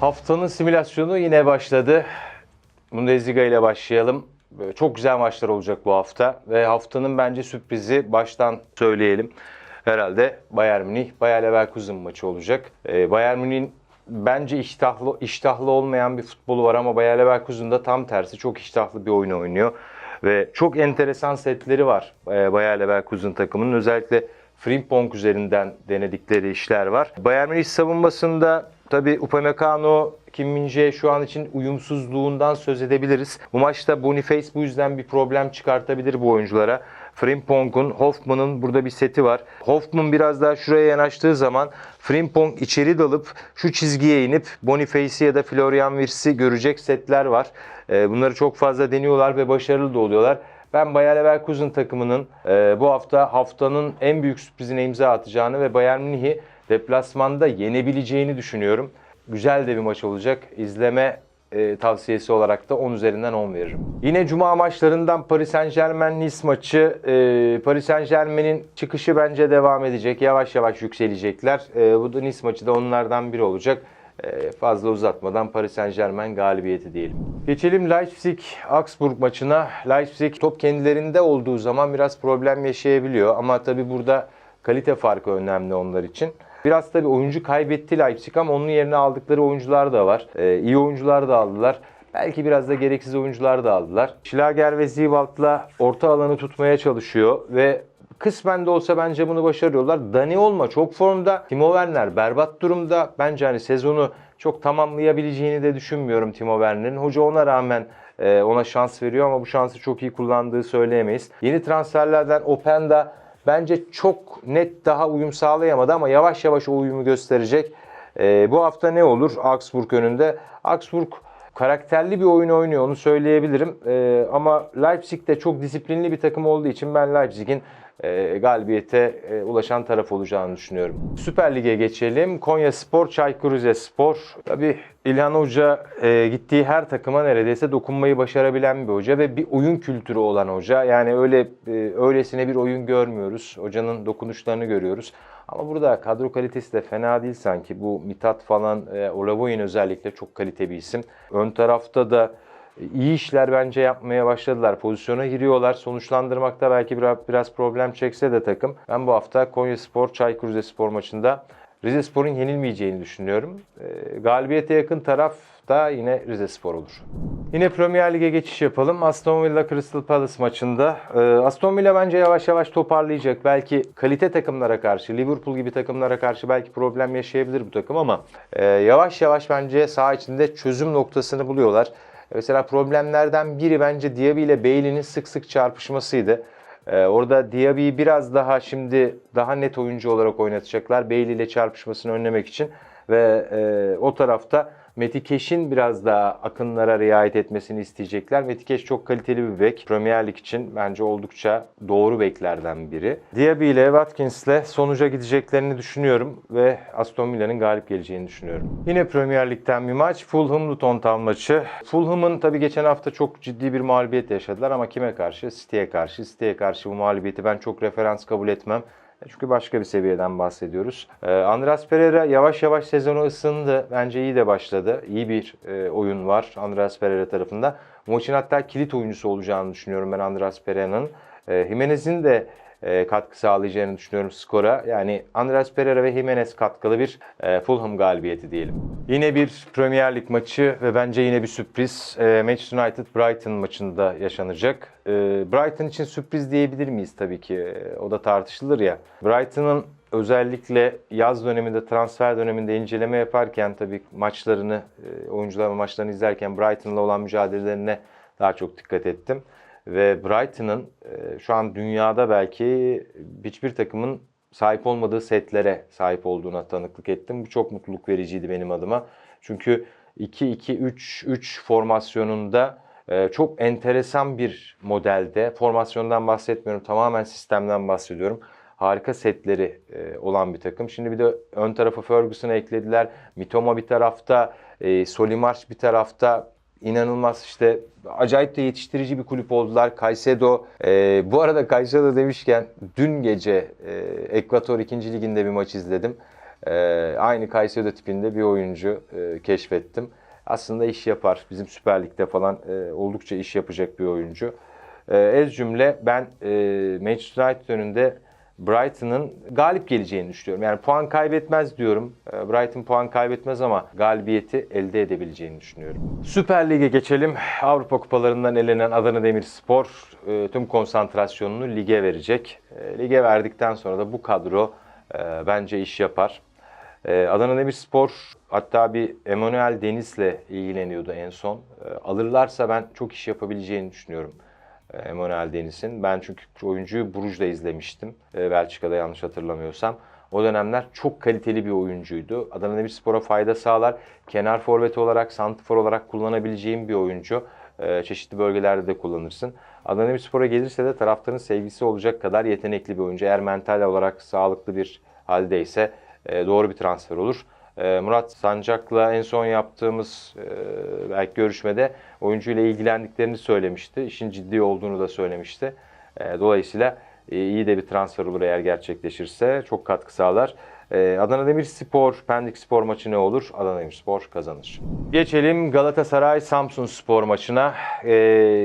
Haftanın simülasyonu yine başladı. Bundesliga ile başlayalım. Çok güzel maçlar olacak bu hafta ve haftanın bence sürprizi baştan söyleyelim. Herhalde Bayern Münih, Bayer Leverkusen maçı olacak. Ee, Bayern Münih'in bence iştahlı, iştahlı olmayan bir futbolu var ama Bayer Leverkusen'da tam tersi çok iştahlı bir oyun oynuyor. Ve çok enteresan setleri var e, Bayer Leverkusen takımının. Özellikle Frimpong üzerinden denedikleri işler var. Bayern Münih savunmasında tabii Upamecano, Kim Min-jae şu an için uyumsuzluğundan söz edebiliriz. Bu maçta Boniface bu yüzden bir problem çıkartabilir bu oyunculara. Frimpong'un, Hoffman'ın burada bir seti var. Hoffman biraz daha şuraya yanaştığı zaman Frimpong içeri dalıp şu çizgiye inip Boniface'i ya da Florian Wirtz'i görecek setler var. Ee, Bunları çok fazla deniyorlar ve başarılı da oluyorlar. Ben Bayer Leverkusen takımının e, bu hafta haftanın en büyük sürprizine imza atacağını ve Bayern Münih'i deplasmanda yenebileceğini düşünüyorum. Güzel de bir maç olacak. İzleme e, tavsiyesi olarak da 10 üzerinden 10 veririm. Yine cuma maçlarından Paris Saint Germain Nice maçı. E, Paris Saint Germain'in çıkışı bence devam edecek. Yavaş yavaş yükselecekler. E, bu da Nice maçı da onlardan biri olacak. E, fazla uzatmadan Paris Saint Germain galibiyeti diyelim. Geçelim Leipzig-Augsburg maçına. Leipzig top kendilerinde olduğu zaman biraz problem yaşayabiliyor. Ama tabii burada kalite farkı önemli onlar için. Biraz tabii oyuncu kaybetti Leipzig ama onun yerine aldıkları oyuncular da var. Ee, iyi oyuncular da aldılar. Belki biraz da gereksiz oyuncular da aldılar. Schlager ve Zivald'la orta alanı tutmaya çalışıyor ve kısmen de olsa bence bunu başarıyorlar. Dani Olma çok formda. Timo Werner berbat durumda. Bence hani sezonu çok tamamlayabileceğini de düşünmüyorum Timo Werner'in. Hoca ona rağmen e, ona şans veriyor ama bu şansı çok iyi kullandığı söyleyemeyiz. Yeni transferlerden Openda bence çok net daha uyum sağlayamadı ama yavaş yavaş o uyumu gösterecek. Ee, bu hafta ne olur Augsburg önünde? Augsburg karakterli bir oyun oynuyor onu söyleyebilirim. Ee, ama Leipzig de çok disiplinli bir takım olduğu için ben Leipzig'in e, galibiyete e, ulaşan taraf olacağını düşünüyorum. Süper Lig'e geçelim. Konya Spor, Çaykur Rizespor. Tabii İlhan Hoca e, gittiği her takıma neredeyse dokunmayı başarabilen bir hoca ve bir oyun kültürü olan hoca. Yani öyle e, öylesine bir oyun görmüyoruz. Hocanın dokunuşlarını görüyoruz. Ama burada kadro kalitesi de fena değil sanki. Bu Mitat falan, e, Olavoy'un özellikle çok kalite bir isim. Ön tarafta da iyi işler bence yapmaya başladılar. Pozisyona giriyorlar. Sonuçlandırmakta belki biraz, biraz problem çekse de takım. Ben bu hafta Konya Spor, Çaykur Rizespor maçında Rizespor'un yenilmeyeceğini düşünüyorum. E, galibiyete yakın taraf da yine Rizespor olur. Yine Premier Lig'e geçiş yapalım. Aston Villa Crystal Palace maçında. E, Aston Villa bence yavaş yavaş toparlayacak. Belki kalite takımlara karşı, Liverpool gibi takımlara karşı belki problem yaşayabilir bu takım ama e, yavaş yavaş bence saha içinde çözüm noktasını buluyorlar. Mesela problemlerden biri bence Diaby ile Bailey'nin sık sık çarpışmasıydı. Ee, orada Diaby'yi biraz daha şimdi daha net oyuncu olarak oynatacaklar. Bailey ile çarpışmasını önlemek için ve e, o tarafta Metikeş'in biraz daha akınlara riayet etmesini isteyecekler. Metikeş çok kaliteli bir bek. Premier Lig için bence oldukça doğru beklerden biri. Diaby ile Watkins'le sonuca gideceklerini düşünüyorum ve Aston Villa'nın galip geleceğini düşünüyorum. Yine Premier Lig'den bir maç. Fulham Luton Town maçı. Fulham'ın tabii geçen hafta çok ciddi bir mağlubiyet yaşadılar ama kime karşı? City'ye karşı. City'ye karşı bu mağlubiyeti ben çok referans kabul etmem. Çünkü başka bir seviyeden bahsediyoruz. Ee, Andreas Pereira yavaş yavaş sezonu ısındı. Bence iyi de başladı. İyi bir e, oyun var Andreas Pereira tarafında. Maçın hatta kilit oyuncusu olacağını düşünüyorum ben Andreas Pereira'nın. E, Jimenez'in de e, katkı sağlayacağını düşünüyorum skora. Yani Andreas Pereira ve Jimenez katkılı bir e, Fulham galibiyeti diyelim. Yine bir Premier Lig maçı ve bence yine bir sürpriz. E, Manchester United Brighton maçında yaşanacak. E, Brighton için sürpriz diyebilir miyiz tabii ki? E, o da tartışılır ya. Brighton'ın özellikle yaz döneminde, transfer döneminde inceleme yaparken tabii maçlarını, e, oyuncuların maçlarını izlerken Brighton'la olan mücadelelerine daha çok dikkat ettim. Ve Brighton'ın e, şu an dünyada belki hiçbir takımın sahip olmadığı setlere sahip olduğuna tanıklık ettim. Bu çok mutluluk vericiydi benim adıma. Çünkü 2-2-3-3 formasyonunda e, çok enteresan bir modelde, formasyondan bahsetmiyorum, tamamen sistemden bahsediyorum. Harika setleri e, olan bir takım. Şimdi bir de ön tarafa Ferguson'ı eklediler. Mitoma bir tarafta, Solimarch bir tarafta inanılmaz işte acayip de yetiştirici bir kulüp oldular. Caicedo, e, bu arada Caicedo demişken dün gece e, Ekvator 2. Liginde bir maç izledim. e, aynı Caicedo tipinde bir oyuncu e, keşfettim. Aslında iş yapar. Bizim Süper Lig'de falan e, oldukça iş yapacak bir oyuncu. E, ez cümle ben e, Manchester United önünde Brighton'ın galip geleceğini düşünüyorum. Yani puan kaybetmez diyorum. E, Brighton puan kaybetmez ama galibiyeti elde edebileceğini düşünüyorum. Süper Lig'e geçelim. Avrupa kupalarından elenen Adana Demirspor e, tüm konsantrasyonunu lige verecek. E, lige verdikten sonra da bu kadro e, bence iş yapar. Adana Demirspor hatta bir Emanuel Deniz'le ilgileniyordu en son. Alırlarsa ben çok iş yapabileceğini düşünüyorum. Emanuel Deniz'in. Ben çünkü oyuncuyu Bruges'da izlemiştim. e, Belçika'da yanlış hatırlamıyorsam. O dönemler çok kaliteli bir oyuncuydu. Adana Demirspor'a fayda sağlar. Kenar forvet olarak, santrfor olarak kullanabileceğim bir oyuncu. E, çeşitli bölgelerde de kullanırsın. Adana Demirspor'a gelirse de taraftarın sevgisi olacak kadar yetenekli bir oyuncu. Eğer mental olarak sağlıklı bir haldeyse e, doğru bir transfer olur. E, Murat Sancak'la en son yaptığımız e, belki görüşmede oyuncuyla ilgilendiklerini söylemişti. İşin ciddi olduğunu da söylemişti. E, dolayısıyla e, iyi de bir transfer olur eğer gerçekleşirse. Çok katkı sağlar. E, Adana Demirspor, Pendik Spor maçı ne olur? Adana Demirspor kazanır. Geçelim Galatasaray Samsun Spor maçına.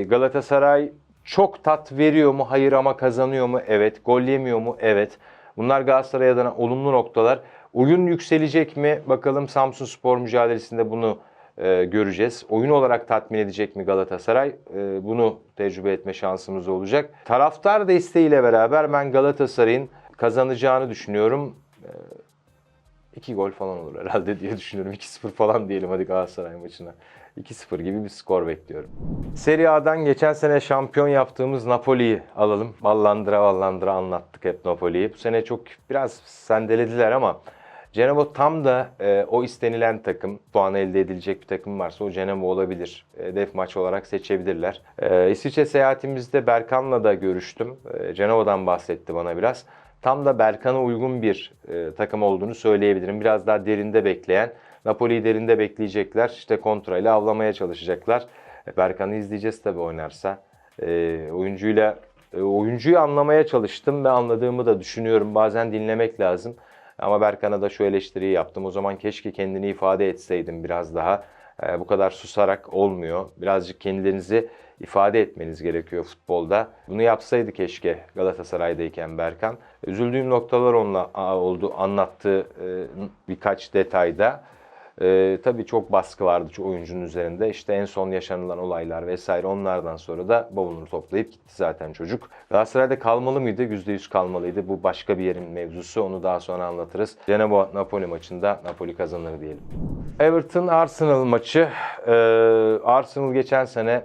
Galatasaray çok tat veriyor mu? Hayır ama kazanıyor mu? Evet. Gol yemiyor mu? Evet. Bunlar Galatasaray adına olumlu noktalar. Oyun yükselecek mi? Bakalım Samsun Spor mücadelesinde bunu e, göreceğiz. Oyun olarak tatmin edecek mi Galatasaray? E, bunu tecrübe etme şansımız olacak. Taraftar desteğiyle beraber ben Galatasaray'ın kazanacağını düşünüyorum. E, 2 gol falan olur herhalde diye düşünüyorum. 2-0 falan diyelim hadi Galatasaray maçına. 2-0 gibi bir skor bekliyorum. Serie A'dan geçen sene şampiyon yaptığımız Napoli'yi alalım. Ballandıra ballandıra anlattık hep Napoli'yi. Bu sene çok biraz sendelediler ama Cenebo tam da e, o istenilen takım, puan elde edilecek bir takım varsa o Cenebo olabilir. Hedef maç olarak seçebilirler. E, İsviçre seyahatimizde Berkan'la da görüştüm. E, Cenebo'dan bahsetti bana biraz. Tam da Berkan'a uygun bir e, takım olduğunu söyleyebilirim. Biraz daha derinde bekleyen, Napoli'yi derinde bekleyecekler. İşte kontrayla avlamaya çalışacaklar. E, Berkan'ı izleyeceğiz tabii oynarsa. E, oyuncuyla e, oyuncuyu anlamaya çalıştım ve anladığımı da düşünüyorum. Bazen dinlemek lazım. Ama Berkan'a da şu eleştiriyi yaptım. O zaman keşke kendini ifade etseydim biraz daha. E, bu kadar susarak olmuyor. Birazcık kendilerinizi ifade etmeniz gerekiyor futbolda. Bunu yapsaydı keşke Galatasaray'dayken Berkan. Üzüldüğüm noktalar onunla oldu. Anlattığı e, birkaç detayda. E, tabii çok baskı vardı şu oyuncunun üzerinde. İşte en son yaşanılan olaylar vesaire onlardan sonra da bavulunu toplayıp gitti zaten çocuk. Galatasaray'da kalmalı mıydı? %100 kalmalıydı. Bu başka bir yerin mevzusu. Onu daha sonra anlatırız. Cenebo Napoli maçında Napoli kazanır diyelim. Everton Arsenal maçı. Ee, Arsenal geçen sene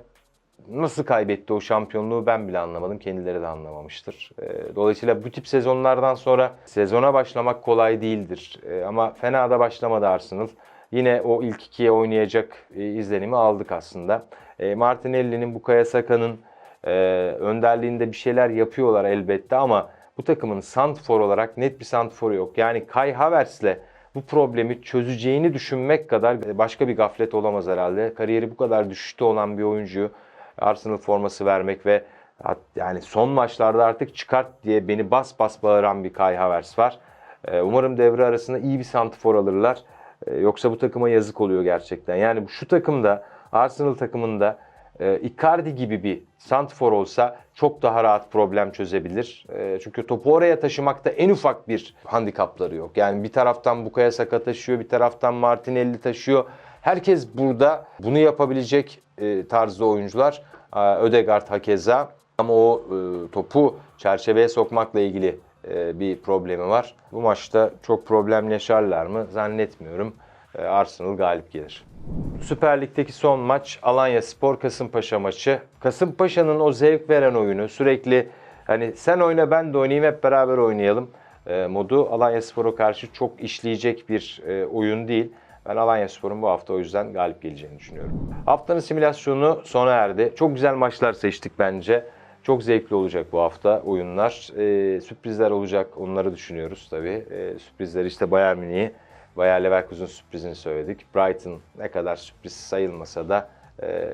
nasıl kaybetti o şampiyonluğu ben bile anlamadım. Kendileri de anlamamıştır. Ee, Dolayısıyla bu tip sezonlardan sonra sezona başlamak kolay değildir. Ee, Ama fena da başlamadı Arsenal. Yine o ilk ikiye oynayacak e, izlenimi aldık aslında. E, Martinelli'nin, Bukayo Saka'nın e, önderliğinde bir şeyler yapıyorlar elbette ama bu takımın santfor olarak net bir santforu yok. Yani Kai Havertz'le bu problemi çözeceğini düşünmek kadar başka bir gaflet olamaz herhalde. Kariyeri bu kadar düşüşte olan bir oyuncuyu Arsenal forması vermek ve yani son maçlarda artık çıkart diye beni bas bas bağıran bir Kai Havertz var. Umarım devre arasında iyi bir santifor alırlar. Ee, Yoksa bu takıma yazık oluyor gerçekten. Yani şu takımda Arsenal takımında e, Icardi gibi bir santifor olsa çok daha rahat problem çözebilir. E, Çünkü topu oraya taşımakta en ufak bir handikapları yok. Yani bir taraftan Bukayo Saka taşıyor, bir taraftan Martinelli taşıyor. Herkes burada bunu yapabilecek e, tarzda oyuncular. Aa, Ödegaard hakeza. Ama o topu çerçeveye sokmakla ilgili bir problemi var. Bu maçta çok problem yaşarlar mı? Zannetmiyorum. E, Arsenal galip gelir. Süper Lig'deki son maç Alanya Spor Kasımpaşa maçı. Kasımpaşa'nın o zevk veren oyunu sürekli hani sen oyna ben de oynayayım hep beraber oynayalım e, modu Alanya Spor'a karşı çok işleyecek bir e, oyun değil. Ben Alanya Spor'un bu hafta o yüzden galip geleceğini düşünüyorum. Haftanın simülasyonu sona erdi. Çok güzel maçlar seçtik bence. Çok zevkli olacak bu hafta oyunlar. Ee, sürprizler olacak onları düşünüyoruz tabii. Ee, sürprizler işte Bayern Münih'i, Bayer Leverkusen sürprizini söyledik. Brighton ne kadar sürpriz sayılmasa da e,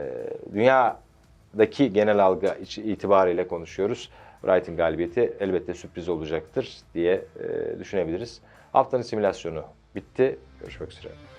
dünyadaki genel algı itibariyle konuşuyoruz. Brighton galibiyeti elbette sürpriz olacaktır diye e, düşünebiliriz. Haftanın simülasyonu bitti. Görüşmek üzere.